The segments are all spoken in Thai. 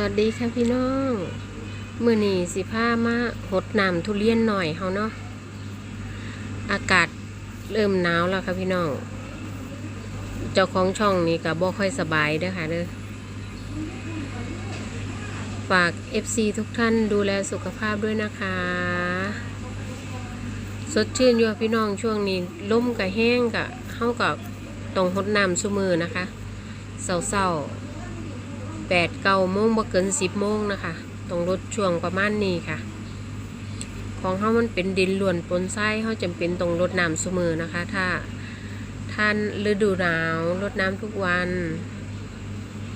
วัสดีค่ะพี่น้องมือนีสิพามาหดน้ำทุเรียนหน่อยเฮาเนาะอากาศเริ่มหนาวแล้วค่ะพี่น้องเจ้าของช่องนี่ก็บ่ค่อยสบายเด้อค่ะเด้อฝาก FC ทุกท่านดูแลสุขภาพด้วยนะคะ สดชื่นอยู่พี่น้องช่วงนี้ลมกับแห้งกับเฮากับต้องหดน้ำซุมือนะคะเศร้าๆ แปดเก้าโมงบ่เกินสิบโมงนะคะต้องลดช่วงประมาณนี้ค่ะ ของเฮามันเป็นดินล้วนปนทรายเฮาจำเป็นต้องลดน้ำเสมอนะคะ ถ้าท่านฤดูหนาวลดน้ำทุกวัน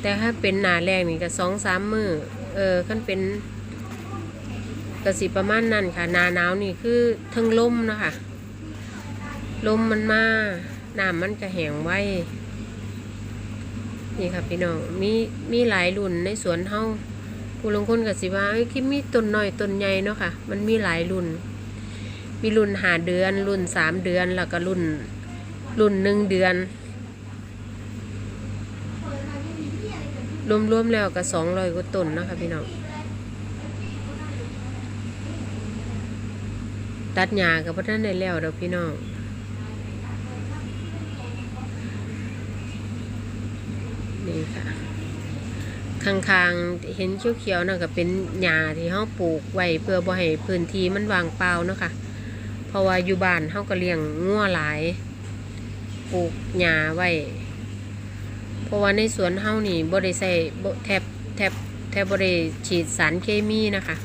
แต่ถ้าเป็นหนาแรงนี่ก็สองสามมือเออขั้นเป็นกระสิประมาณนั้นค่ะหนาหนาวนี่คือทั้งลมนะคะลมมันมาน้ำมันจะแห้งไว นี่ค่ะพี่น้อง มีมีหลายรุ่นในสวนเฮาผู้ลงคนก็สิว่าคิดมีต้นน้อยต้นใหญ่เนาะค่ะ มันมีหลายรุ่น มีรุ่นหาเดือน รุ่นสามเดือน แล้วก็รุ่น รุ่นหนึ่งเดือน รวมๆแล้วก็สองร้อยกว่าต้นนะคะพี่น้อง ตัดหญ้ากับพ่ท่านได้แล้วเด้อพี่น้อง นี่ ค่ะข้างๆเห็นเขียวๆน่ะก็เป็นหญ้าที่เฮาปลูกไว้เพื่อบ่ให้พื้นที่มันว่างเปล่าเนาะค่ะเพราะว่าอยู่บ้านเฮาก็เลี้ยงงัวหลาย ปลูกหญ้าไว้ เพราะว่าในสวนเฮานี่บ่ได้ใส่บ่แทบแทบแทบบ่ได้ฉีดสารเคมีนะคะ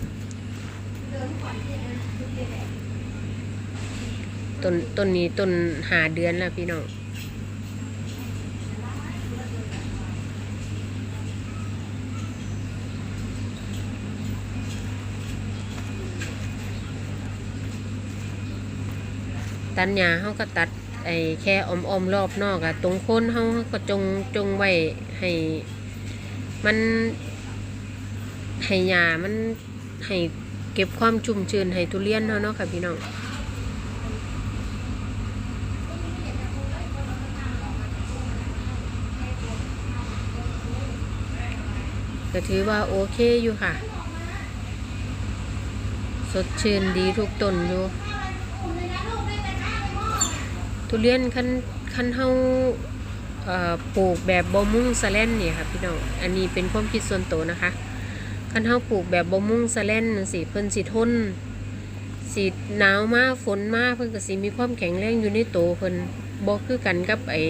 ต้นต้นนี้ต้นหาเดือนแล้วพี่น้อง ตัดหญ้าเฮาก็ตัดไอ้แค่ออมๆรอบนอกอะตรงโคนเฮาเฮาก็จงจงไว้ให้ มันให้หญ้ามันให้เก็บความชุ่มชื้นให้ทุเรียนเฮาเนาะค่ะพี่น้องก็ถือว่าโอเคอยู่ค่ะ สดชื่นดีทุกต้นอยู่ ทุเรียนขั้นขั้นเฮาปลูกแบบบ่มุ่งสะแลนเนี่ยค่ะพี่น้อง อันนี้เป็นความคิดส่วนตัวนะคะขั้นเฮาปลูกแบบบ่มุ่งสะแลนสิเพิ่นสิทนสิหนาวมากฝนมากเพิ่นก็สิมีความแข็งแรงอยู่ในโตวเพิ่นบ่คือกันกับไอ้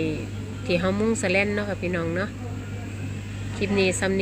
ที่เฮามุ่งสะแลนเนาะค่ะพี่น้องเนาะ คลิปนี้ซ้ำนี้